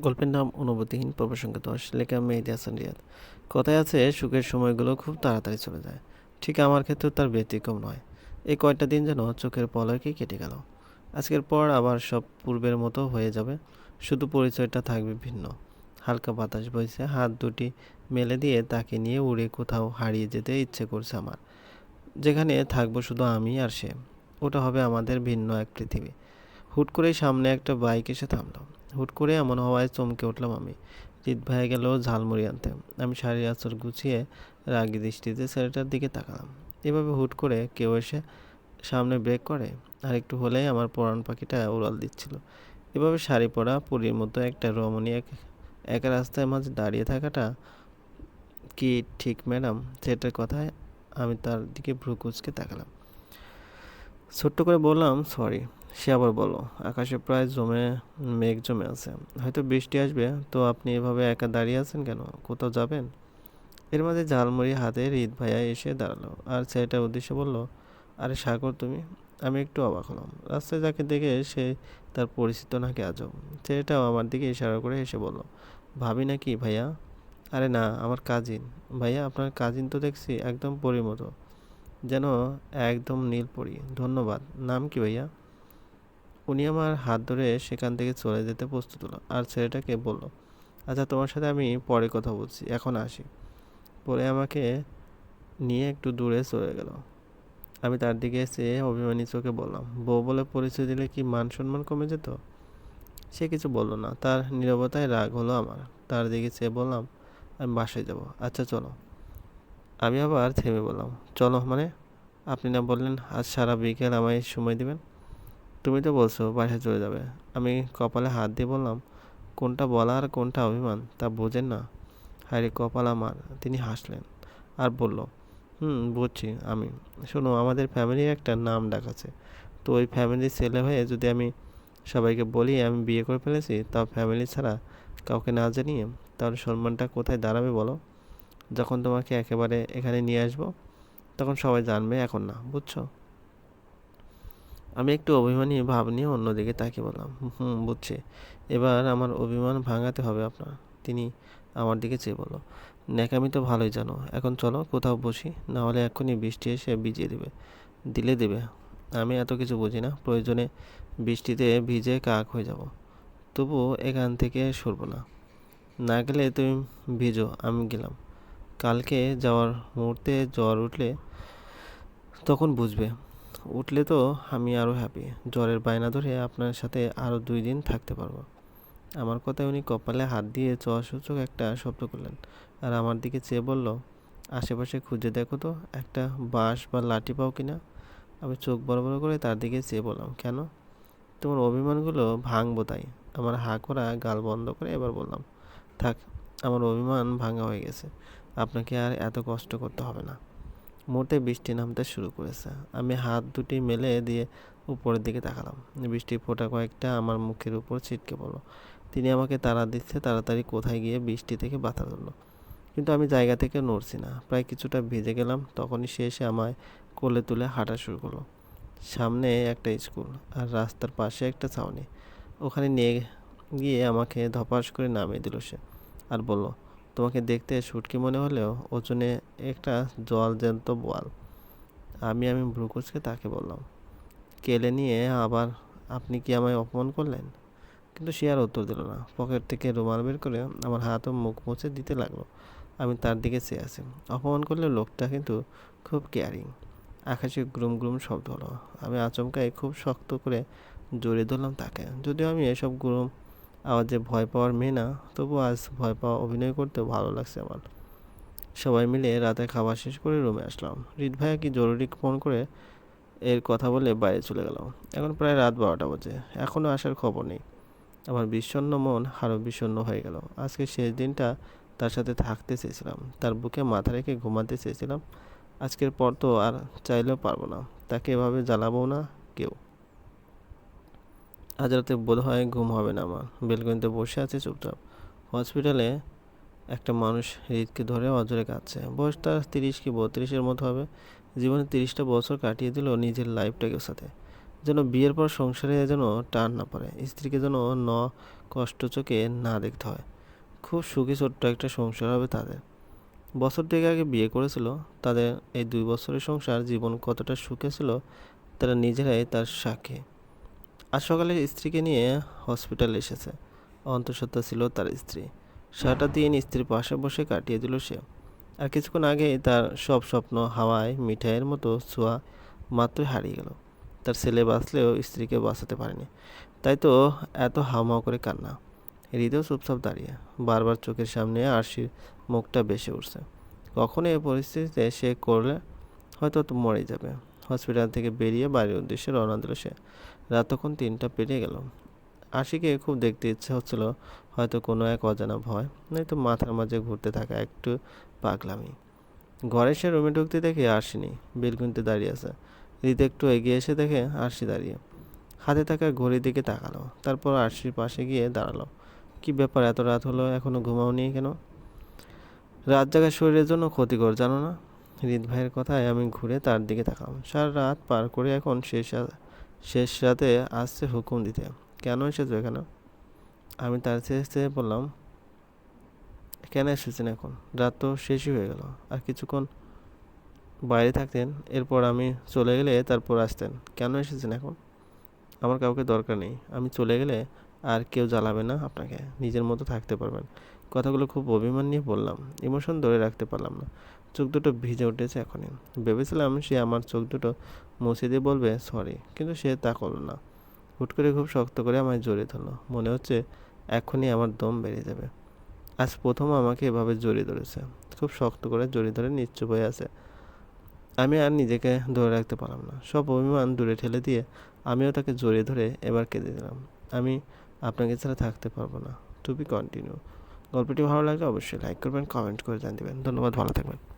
গল্পের নাম অনুভূতিহীন পর্বসংখ্যা দশ, লেখা মেহেদি হাসান রিয়াদ। কথায় আছে, সুখের সময়গুলো খুব তাড়াতাড়ি চলে যায়। ঠিক আমার ক্ষেত্রেও তার ব্যতিক্রম নয়। এই কয়টা দিন যেন চোখের পলকে কেটে গেল। আজকের পর আবার সব পূর্বের মতো হয়ে যাবে। শুধু পরিচয়টা থাকবে ভিন্ন। হালকা বাতাস বইছে, হাত দুটি মেলে দিয়ে তাকে নিয়ে উড়ে কোথাও হারিয়ে যেতে ইচ্ছে করছে আমার। যেখানে থাকব শুধু আমি আর সে। ওটা হবে আমাদের ভিন্ন এক পৃথিবী। হুট করেই সামনে একটা বাইক এসে থামলো। হুট করে এমন হওয়ায় চমকে উঠলাম আমি। জিত ভাই গেল ঝালমুড়ি আনতে। আমি শাড়ির আঁচল গুছিয়ে রাগি দৃষ্টিতে ছেলেটার দিকে তাকালাম। এভাবে হুট করে কেউ এসে সামনে ব্রেক করে? আর একটু হলেই আমার পরাণ পাখিটা উড়াল দিচ্ছিল। এভাবে শাড়ি পরা পুরীর মতো একটা রমণী এক, একা রাস্তায় মাঝে দাঁড়িয়ে থাকাটা কি ঠিক, ম্যাডাম? সেটার কথায় আমি তার দিকে ভ্রু কুচকে তাকালাম। ছোট্ট করে বললাম, সরি। সে আবার বলো, আকাশে প্রায় জমে, মেঘ জমে আছে। হয়তো বৃষ্টি আসবে, তো আপনি এভাবে একা দাঁড়িয়ে আছেন কেন? কোথাও যাবেন? এর মাঝে ঝালমুড়ি হাতে রিত ভাইয়া এসে দাঁড়াল, আর ছেলেটার উদ্দেশ্যে বলল, আরে সাগর তুমি, আমি একটু অবাক হলাম। রাস্তায় যাকে দেখে সে তার পরিচিত নাকি আজব? ছেলেটাও আমার দিকে ইশারা করে এসে বলল, ভাবি নাকি ভাইয়া? আরে না, আমার কাজিন। ভাইয়া, আপনার কাজিন তো দেখছি একদম পরির মতো যেন একদম নীল পরি। ধন্যবাদ। নাম কি ভাইয়া? উনি আমার হাত ধরে সেখান থেকে চলে যেতে প্রস্তুত হলো। আর ছেলেটাকে বলল আচ্ছা তোমার সাথে আমি পরে কথা বলছি, এখন আসি। পরে আমাকে নিয়ে একটু দূরে চলে গেল। আমি তার দিকে এসে অভিমানী চোখে বললাম, বউ বলে পরিচয় দিলে কি মান সম্মান কমে যেত? সে কিছু বলল না, তার নীরবতায় রাগ হলো আমার। তার দিকে চেয়ে বললাম, আমি বাসায় যাব। আচ্ছা চলো। আমি আবার থেমে বললাম, চলো মানে? আপনি না বললেন, আজ সারা বিকেল আমায় সময় দিবেন? তুমি তো বলছো বাসায় চলে যাবে। আমি কপালে হাত দিয়ে বললাম, কোনটা বলা আর কোনটা অভিমান, তা বোঝেন না। হায়রে কপাল আমার। তিনি হাসলেন আর বলল, হুম, বুঝছি আমি। শোনো, আমাদের ফ্যামিলির একটা নাম ডাক আছে তো ওই ফ্যামিলির ছেলে হয়ে যদি আমি সবাইকে বলি আমি বিয়ে করে ফেলেছি তাও ফ্যামিলি ছাড়া কাউকে না জানিয়ে তাহলে সম্মানটা কোথায় দাঁড়াবে বলো? যখন তোমাকে একেবারে এখানে নিয়ে আসব, তখন সবাই জানবে এখন না, বুঝছ? আমি একটু অভিমানী ভাব নিয়ে অন্যদিকে তাকিয়ে বললাম, হুম, বুঝছি। এবার আমার অভিমান ভাঙাতে হবে আপনার। তিনি আমার দিকে চেয়ে বলল, ন্যাকামি তো ভালোই জানো। এখন চলো কোথাও বসি, না হলে এক্ষুনি বৃষ্টি এসে ভিজিয়ে দেবে, দিলে দেবে। আমি এত কিছু বুঝি না, প্রয়োজনে বৃষ্টিতে ভিজে কাক হয়ে যাব। তবু এখান থেকে সরবো না। না গেলে তুমি ভিজো, আমি গেলাম। কালকে যাওয়ার মুহূর্তে জ্বর উঠলে তখন বুঝবে। উঠলে তো আমি আরও হ্যাপি জ্বরের বায়না ধরে আপনার সাথে আরও দুই দিন থাকতে পারব। আমার কথায় উনি কপালে হাত দিয়ে সূচক একটা শব্দ করলেন আর আমার দিকে চেয়ে বলল, আশেপাশে খুঁজে দেখো তো, একটা বাঁশ বা লাঠি পাও কিনা আমি চোখ বড় বড় করে তার দিকে চেয়ে বললাম, কেন? তোমার অভিমানগুলো ভাঙবো তাই। আমার হা করা গাল বন্ধ করে এবার বললাম, থাক, আমার অভিমান ভাঙা হয়ে গেছে। আপনাকে আর এত কষ্ট করতে হবে না। মুহূর্তে বৃষ্টি নামতে শুরু করেছে। আমি হাত দুটি মেলে দিয়ে উপরের দিকে তাকালাম। বৃষ্টির ফোঁটা কয়েকটা আমার মুখের উপর ছিটকে পড়ল। তিনি আমাকে তাড়া দিচ্ছে, তাড়াতাড়ি কোথায় গিয়ে বৃষ্টি থেকে বাধা ধরলো কিন্তু আমি জায়গা থেকে নড়ছি না। প্রায় কিছুটা ভিজে গেলাম, তখনই সে এসে আমায় কোলে তুলে হাঁটা শুরু করল। সামনে একটা স্কুল আর রাস্তার পাশে একটা ছাউনি। ওখানে নিয়ে গিয়ে আমাকে ধপাস করে নামিয়ে দিল সে। আর বলল তোমাকে দেখতে সুটকি মনে হলেও ওজনে একটা জল জ্যান্ত বোয়াল। আমি আমি ভ্রুকুচকে তাকে বললাম, কেলে নিয়ে আবার আপনি কি আমায় অপমান করলেন? কিন্তু সে আর উত্তর দিল না। পকেট থেকে রুমাল বের করে আমার হাত ও মুখ মুছে দিতে লাগল। আমি তার দিকে চেয়ে আছি। অপমান করলে লোকটা কিন্তু খুব কেয়ারিং আকাশে গ্রুম গ্রুম শব্দ হলো। আমি আচমকায় খুব শক্ত করে জড়িয়ে ধরলাম তাকে। যদিও আমি এসব গ্রুম আওয়াজে ভয় পাওয়ার মেয়ে না তবু আজ ভয় পাওয়া অভিনয় করতে ভালো লাগছে আমার। সবাই মিলে রাতে খাবার শেষ করে রুমে আসলাম। রিত ভাইয়া কি জরুরি ফোন করে এর কথা বলে বাইরে চলে গেলাম। এখন প্রায় রাত বারোটা বাজে। এখনও আসার খবর নেই। আমার বিষণ্ণ মন আরও বিষণ্ণ হয়ে গেল। আজকে শেষ দিনটা তার সাথে থাকতে চেয়েছিলাম। তার বুকে মাথা রেখে ঘুমাতে চেয়েছিলাম। আজকের পর তো আর চাইলেও পারব না। তাকে এভাবে জ্বালাবো না কেউ। আজ রাতে বোধ হয় ঘুম হবে না আমার বেলকনিতে বসে আছে, চুপচাপ। হসপিটালে একটা মানুষ হৃদকে ধরে অজরে কাঁদছে। বয়স তার তিরিশ কি বত্রিশের মতো হবে। জীবনে তিরিশটা বছর কাটিয়ে দিল নিজের লাইফটাকে সাথে যেন বিয়ের পর সংসারে যেন টান না পড়ে, স্ত্রীকে যেন ন কষ্ট চোখে না দেখতে হয়। খুব সুখী ছোট্ট একটা সংসার হবে তাদের। বছর থেকে আগে বিয়ে করেছিল, তাদের এই দুই বছরের সংসার জীবন কতটা সুখে ছিল, তারা নিজেরাই তার সাক্ষী। আজ সকালে স্ত্রীকে নিয়ে হসপিটালে এসেছে। অন্তঃসত্ত্বা ছিল তার স্ত্রী। সারাটা দিন স্ত্রীর পাশে বসে কাটিয়ে দিল সে। আর কিছুক্ষণ আগেই তার সব স্বপ্ন, হাওয়ায়, মিঠাইয়ের মতো ছোঁয়া মাত্রই হারিয়ে গেল। তার ছেলে বাঁচলেও স্ত্রীকে বাঁচাতে পারেনি। তাই তো এত হাওমাও করে কান্না। হৃদয় চুপচাপ দাঁড়িয়ে। বারবার চোখের সামনে আরশির মুখটা বেসে উঠছে। কখনো এই পরিস্থিতিতে সে করলে হয়তো মরে যাবে। হসপিটাল থেকে বেরিয়ে বাড়ির উদ্দেশ্যে রওনা দিল সে। রাত তখন তিনটা পেরিয়ে গেল। আশিকে খুব দেখতে ইচ্ছে হচ্ছিল, হয়তো কোনো এক অজানা ভয়। নয়তো মাথার মাঝে ঘুরতে থাকা একটু পাগলামি। ঘরে সে রুমে ঢুকতে দেখে আরশি বেলকুনিতে দাঁড়িয়ে আছে। হৃদ একটু এগিয়ে এসে দেখে আরশি দাঁড়িয়ে। হাতে থাকা ঘড়ির দিকে তাকালো, তারপর আরশির পাশে গিয়ে দাঁড়াল। কি ব্যাপার, এত রাত হলো, এখনও ঘুমাওনি কেন? রাত জাগা শরীরের জন্য ক্ষতিকর, জানো না? হৃদ ভাইয়ের কথায় আমি ঘুরে তার দিকে তাকালাম। সারা রাত পার করে এখন শেষ শেষ রাতে আসছে হুকুম দিতে। কেন এসেছ এখানে? আমি তার চেয়ে বললাম, কেন এসেছেন এখন? রাত তো শেষই হয়ে গেল। আর কিছুক্ষণ বাইরে থাকতেন, এরপর আমি চলে গেলে তারপর আসতেন। কেন এসেছেন এখন? আমার কাউকে দরকার নেই। আমি চলে গেলে আর কেউ জ্বালাবে না আপনাকে। নিজের মতো থাকতে পারবেন। কথাগুলো খুব অভিমান নিয়ে বললাম। ইমোশন ধরে রাখতে পারলাম না। চোখ দুটো ভিজে উঠেছে এখনই। ভেবেছিলাম সে আমার চোখ দুটো মুছে দিয়ে বলবে সরি কিন্তু সে তা করল না। হুট করে খুব শক্ত করে আমায় জড়িয়ে ধরলো। মনে হচ্ছে এখনই আমার দম বেরিয়ে যাবে। আজ প্রথম আমাকে এভাবে জড়িয়ে ধরেছে। খুব শক্ত করে জড়িয়ে ধরে নিশ্চুপ হয়ে আছে। আমি আর নিজেকে ধরে রাখতে পারলাম না। সব অভিমান দূরে ঠেলে দিয়ে আমিও তাকে জড়িয়ে ধরে এবার কেঁদে দিলাম। আমি আপনাকে ছাড়া থাকতে পারব না। টু বি কন্টিনিউ গল্পটি ভালো লাগলে অবশ্যই লাইক করবেন কমেন্ট করে জানিয়ে দেবেন। ধন্যবাদ, ভালো থাকবেন।